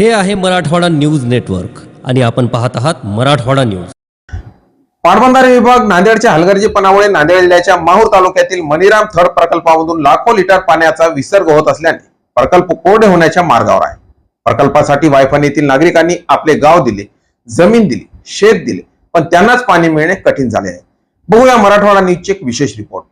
हे आहे Marathwada news network आणि आपण पाहत आहात मराठवाडा न्यूज. पाटबंधारे विभाग नांदेडच्या हलगर्जीपणामुळे नांदेड जिल्ह्याच्या माहूर तालुक्यातील मणिराम थर प्रकल्पामधून लाखो लिटर पाण्याचा विसर्ग होत असल्याने प्रकल्प कोरडे होण्याच्या मार्गावर आहे. प्रकल्पासाठी वायफानीतील नागरिकांनी आपले गाव दिले जमीन दिली शेत दिले पण त्यांनाच पाणी मिळणे कठीण झाले आहे. बघूया मराठवाडा न्यूजचे एक विशेष रिपोर्ट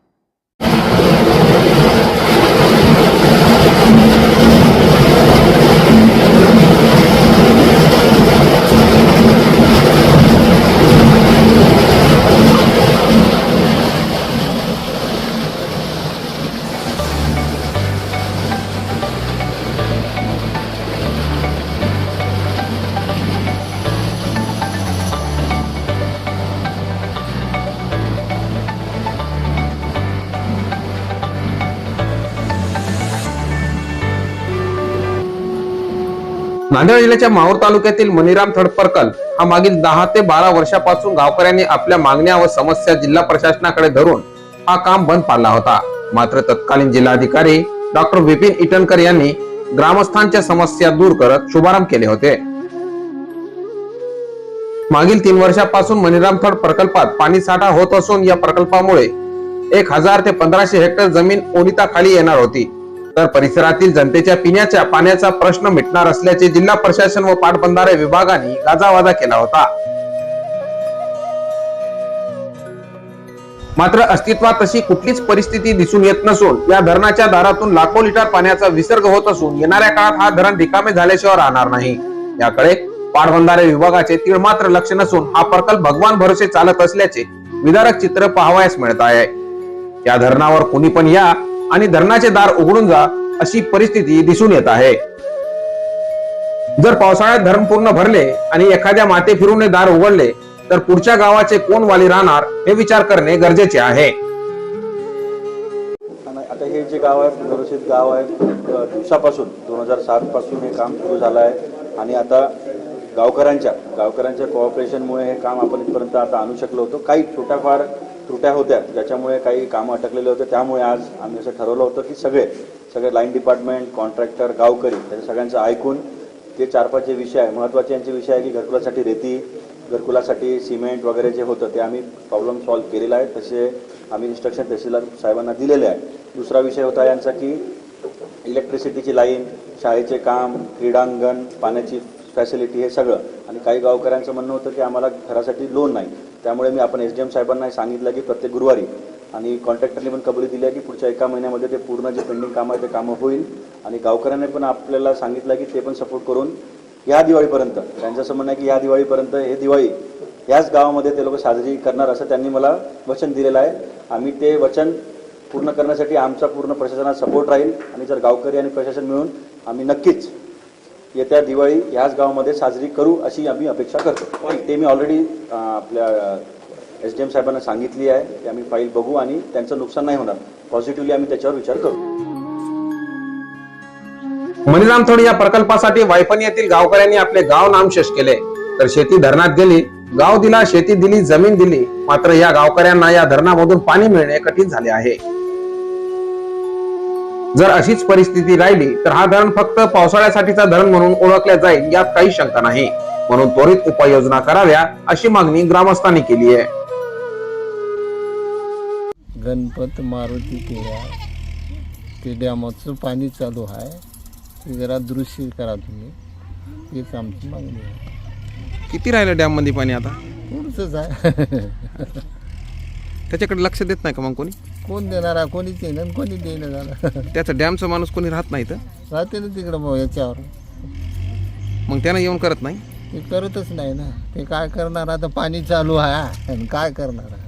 नांदेड जिल्ह्याच्या माहूर तालुक्यातील मनीराम थडपरकल प्रकल्प हा मागील दहा ते बारा वर्षापासून गावकऱ्यांनी आपल्या मागण्या व समस्या जिल्हा प्रशासनाकडे धरून हा काम बंद पाडला होता. मात्र तत्कालीन जिल्हाधिकारी डॉक्टर विपिन इटनकर यांनी ग्रामस्थांच्या समस्या दूर करत शुभारंभ केले होते. मागील तीन वर्षापासून मणिराम थड प्रकल्पात पाणी साठा होत असून या प्रकल्पामुळे एक हजार ते पंधराशे हेक्टर जमीन ओलिताखाली येणार होती. तर परिसरातील जनतेच्या पिण्याच्या पाण्याचा प्रश्न मिटणार असल्याचे जिल्हा प्रशासन व पाटबंधारे विभागाने गाजावाजा केला होता. मात्र अस्तित्वात तशी कुठलीच परिस्थिती दिसून येत नसून या धरणाच्या दारातून लाखो लिटर पाण्याचा विसर्ग होत असून येणाऱ्या काळात हा धरण रिकामे झाल्याशिवाय राहणार नाही. याकडे पाटबंधारे विभागाचे तीळ मात्र लक्ष नसून हा प्रकल्प भगवान भरोसे चालत असल्याचे विदारक चित्र पाहावयास मिळत आहे. या धरणावर कुणी पण या आणि धरणाचे दार उघडून जा अशी परिस्थिती दिसून येत आहे. जर पावसाळ्यात धरण पूर्ण भरले आणि एखाद्या माते फिरून दार उघडले तर पुढच्या गावाचे कोण वाली राहणार हे विचार करणे गरजेचे आहे. आता हे जे गाव आहे पुनर्वसित गाव आहे दिवसापासून दोन हजार सात पासून हे काम सुरू झालं आहे. आणि आता गावकऱ्यांच्या गावकऱ्यांच्या कोऑपरेशनमुळे हे काम आपण इथपर्यंत आता आणू शकलो होतो. काही छोट्याफार त्रुट्या होत्या ज्याच्यामुळे काही कामं अटकलेले होते. त्यामुळे आज आम्ही असं ठरवलं होतं की सगळे सगळे लाईन डिपार्टमेंट कॉन्ट्रॅक्टर गावकरी त्याच्या सगळ्यांचं ऐकून ते चार पाच जे विषय आहे महत्त्वाचे यांचे विषय आहे की घरकुलासाठी रेती घरकुलासाठी सिमेंट वगैरे जे होतं ते आम्ही प्रॉब्लेम सॉल्व्ह केलेला आहे. तसे आम्ही इन्स्ट्रक्शन तहसीलदार साहेबांना दिलेले आहे. दुसरा विषय होता यांचा की इलेक्ट्रिसिटीची लाईन शाळेचे काम क्रीडांगण पाण्याची फॅसिलिटी हे सगळं. आणि काही गावकऱ्यांचं म्हणणं होतं की आम्हाला घरासाठी लोन नाही. त्यामुळे मी आपण एस डी एम साहेबांना सांगितलं की प्रत्येक गुरुवारी. आणि कॉन्ट्रॅक्टरने पण कबुली दिली आहे की पुढच्या एका महिन्यामध्ये ते पूर्ण जे पेंडिंग कामं आहे ते कामं होईल. आणि गावकऱ्यांनी पण आपल्याला सांगितलं की ते पण सपोर्ट करून या दिवाळीपर्यंत. त्यांचं असं म्हणणं आहे की या दिवाळीपर्यंत हे दिवाळी याच गावामध्ये ते लोक साजरी करणार असं त्यांनी मला वचन दिलेलं आहे. आम्ही ते वचन पूर्ण करण्यासाठी आमचा पूर्ण प्रशासनात सपोर्ट राहील. आणि जर गावकरी आणि प्रशासन मिळून आम्ही नक्कीच येत्या दिवाळी ह्याच गावामध्ये साजरी करू अशी आम्ही अपेक्षा करतो. ते मी ऑलरेडी आपल्या एस डी एम साहेबांना सांगितली आहे. की आम्ही फाईल बघू आणि त्यांचं नुकसान नाही होणार. पॉझिटिव्हली आम्ही त्याच्यावर विचार करू. मणिराम थोडी या प्रकल्पासाठी वायफणी येथील गावकऱ्यांनी आपले गाव नामशेष केले. तर शेती धरणात गेली गाव दिला शेती दिली जमीन दिली. मात्र या गावकऱ्यांना या धरणामधून पाणी मिळणे कठीण झाले आहे. जर अशीच परिस्थिती राहिली तर हा धरण फक्त पावसाळ्यासाठीचा धरण म्हणून ओळखल्या जाईल यात काही शंका नाही. म्हणून त्वरित उपाययोजना कराव्या अशी मागणी ग्रामस्थांनी केली आहे. गणपत मारुती पेढ्या ते डॅमाचं पाणी चालू आहे. ते जरा दृश्य करा तुम्ही. हेच आमची मागणी आहे. किती राहिलं डॅममध्ये पाणी आता? पुढचंच आहे. त्याच्याकडे लक्ष देत नाही का मग कोणी? कोण देणार आहे कोणीच येणार आणि कोणी देणं झालं त्याचा डॅमचा माणूस कोणी राहत नाही तर राहते ना तिकडं मग याच्यावर. मग त्यानं येऊन करत नाही? ते करतच नाही ना. ते काय करणार? आता पाणी चालू आहे आणि काय करणार? आहे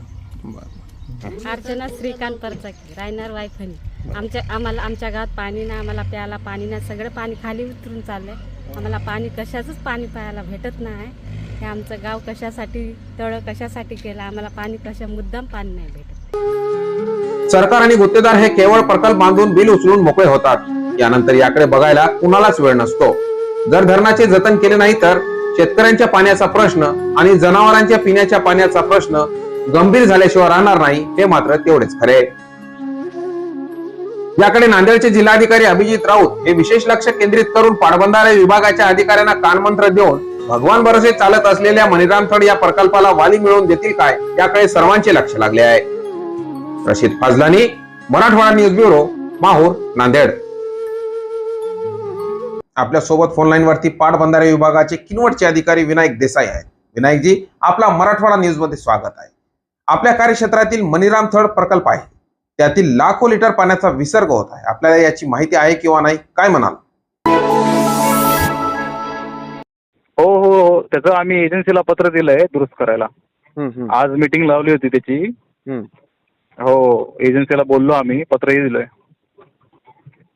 अर्चना श्रीकांत परचाकी रायनार वायफणी. आमच्या आम्हाला आमच्या गावात पाणी नाही आम्हाला प्यायला पाणी नाही. सगळं पाणी खाली उतरून चाललंय. आम्हाला पाणी कशाचंच पाणी प्यायला भेटत नाही. हे आमचं गाव कशासाठी तळ कशासाठी केलं आम्हाला पाणी कशा मुद्दाम पाणी नाही भेटत. सरकार आणि गुत्तेदार हे केवळ प्रकल्प बांधून बिल उचलून मोकळे होतात. यानंतर याकडे बघायला कुणालाच वेळ नसतो. जर धरणाचे जतन केले नाही तर शेतकऱ्यांच्या पाण्याचा प्रश्न आणि जनावरांच्या पिण्याच्या पाण्याचा प्रश्न गंभीर झाल्याशिवाय राहणार नाही हे मात्र तेवढेच खरे. याकडे नांदेडचे जिल्हाधिकारी अभिजित राऊत हे विशेष लक्ष केंद्रित करून पाटबंधारे विभागाच्या अधिकाऱ्यांना कानमंत्र देऊन भगवान भरोसे चालत असलेल्या मणिरामथड या प्रकल्पाला वाली मिळवून देतील काय? याकडे सर्वांचे लक्ष लागले आहे. Rashid Fazlani Marathwada news bureau Mahur Nanded. आपल्यासोबत फोनलाईन वरती पाटबंधारे विभागाचे किनवटचे अधिकारी विनायक देसाई आहेत. विनायकजी आपला मराठवाडा न्यूजमध्ये स्वागत आहे. आपल्या कार्यक्षेत्रातील मणिराम थड प्रकल्प आहे. त्यातील लाखो लिटर पाण्याचा विसर्ग होत आहे. आपल्याला याची माहिती आहे किंवा नाही काय म्हणाल? त्याचं आम्ही एजन्सीला पत्र दिलंय दुरुस्त करायला. आज मीटिंग लावली होती त्याची. हो एजन्सीला बोललो आम्ही पत्रही दिलंय.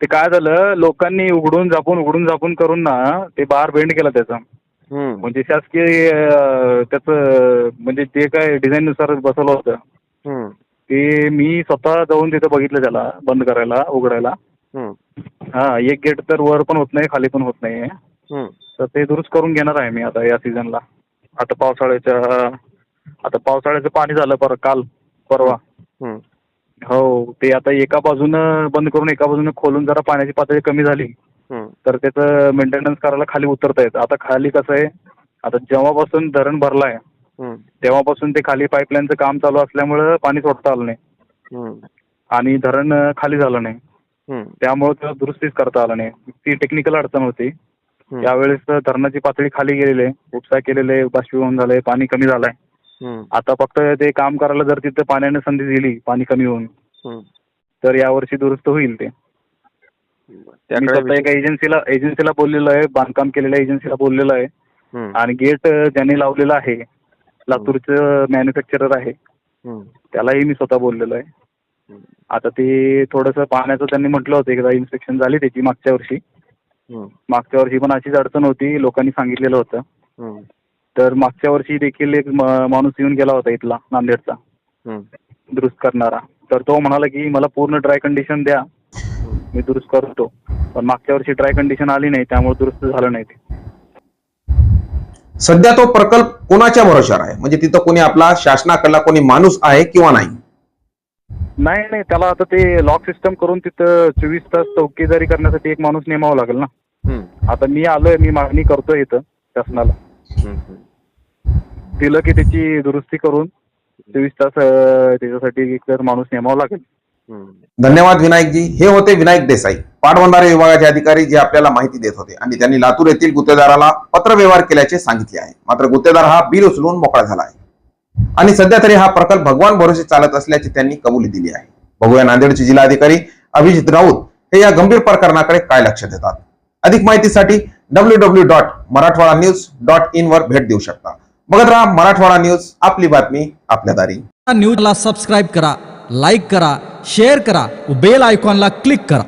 ते काय झालं लोकांनी उघडून झापून उघडून झापून करून ना ते बार बेंड केला त्याचा. म्हणजे शासकीय त्याचं म्हणजे जे काय डिझाईन नुसार बसवलं होतं ते मी स्वतः जाऊन तिथं बघितलं त्याला बंद करायला उघडायला. हा एक गेट तर वर पण होत नाही खाली पण होत नाही तर ते दुरुस्त करून घेणार आहे मी आता या सीझनला आता पावसाळ्याच्या आता पावसाळ्याचं पाणी झालं पर काल परवा. हो ते आता एका बाजूनं बंद करून एका बाजूनं खोलून जरा पाण्याची पातळी कमी झाली. तर त्याचं मेंटेनन्स करायला खाली उतरता येतं. आता खाली कसं आहे आता जेव्हापासून धरण भरलं आहे तेव्हापासून ते खाली पाईपलाईनचं काम चालू असल्यामुळं पाणी सोडता आलं नाही. आणि धरण अं, खाली झालं नाही. त्यामुळं त्याला दुरुस्तीच करता आलं नाही. ती टेक्निकल अडचण होती. त्यावेळेस धरणाची पातळी खाली गेलेली आहे. उपसा केलेले आहे, बाष्पीभवन झालंय पाणी कमी झालंय. आता फक्त ते काम करायला जर तिथं पाण्याने संधी दिली पाणी कमी होऊन तर यावर्षी दुरुस्त होईल ते. एका एजन्सीला एजन्सीला बोललेलो आहे बांधकाम केलेल्या एजन्सीला बोललेलो आहे. आणि गेट ज्यांनी लावलेलं आहे लातूरचं मॅन्युफॅक्चरर आहे त्यालाही मी स्वतः बोललेलो आहे. आता ते थोडंसं पाण्याचं त्यांनी म्हटलं होतं एकदा इन्स्पेक्शन झाली त्याची मागच्या वर्षी. मागच्या वर्षी पण अशीच अडचण होती लोकांनी सांगितलेलं होतं. तर मागच्या वर्षी देखील एक माणूस येऊन गेला होता इथला नांदेडचा. दुरुस्त करणारा. तर तो म्हणाला की मला पूर्ण ड्राय कंडिशन द्या. मी दुरुस्त करतो. पण मागच्या वर्षी ड्राय कंडिशन आली नाही त्यामुळे दुरुस्त झालं नाही ते. सध्या तो प्रकल्प कोणाच्या भरोशावर आहे? म्हणजे तिथं कोणी आपला शासनाकडला कोणी माणूस आहे किंवा नाही? नाही नाही त्याला आता ते लॉक सिस्टम करून तिथं चोवीस तास चौकीदारी करण्यासाठी एक माणूस नेमावा लागेल ना. आता मी आलोय मी मागणी करतोय इथं शासनाला. दिलं की त्याची दुरुस्ती करून चोवीस तास त्याच्यासाठी एक तर माणूस नेमावा लागेल. धन्यवाद विनायकजी. हे होते विनायक देसाई पाटबंधारे विभागाचे अधिकारी जे आपल्याला माहिती देत होते आणि त्यांनी लातूर येथील गुत्तेदाराला पत्रव्यवहार केल्याचे सांगितले आहे. मात्र गुत्तेदार हा बिल उचलून मोकळा झाला आहे. आणि सध्या तरी हा प्रकल्प भगवान भरोसे चालत असल्याची त्यांनी कबुली दिली आहे. बघूया नांदेडचे जिल्हाधिकारी अभिजित राऊत हे या गंभीर प्रकरणाकडे काय लक्ष देतात? अधिक माहितीसाठी W W dot Marathwada news dot in वर भेट देऊ शकता. बघत राहा मराठवाडा न्यूज आपली बातमी आपल्या दारी. न्यूजला सबस्क्राईब करा लाईक करा शेअर करा बेल आयकॉनला क्लिक करा.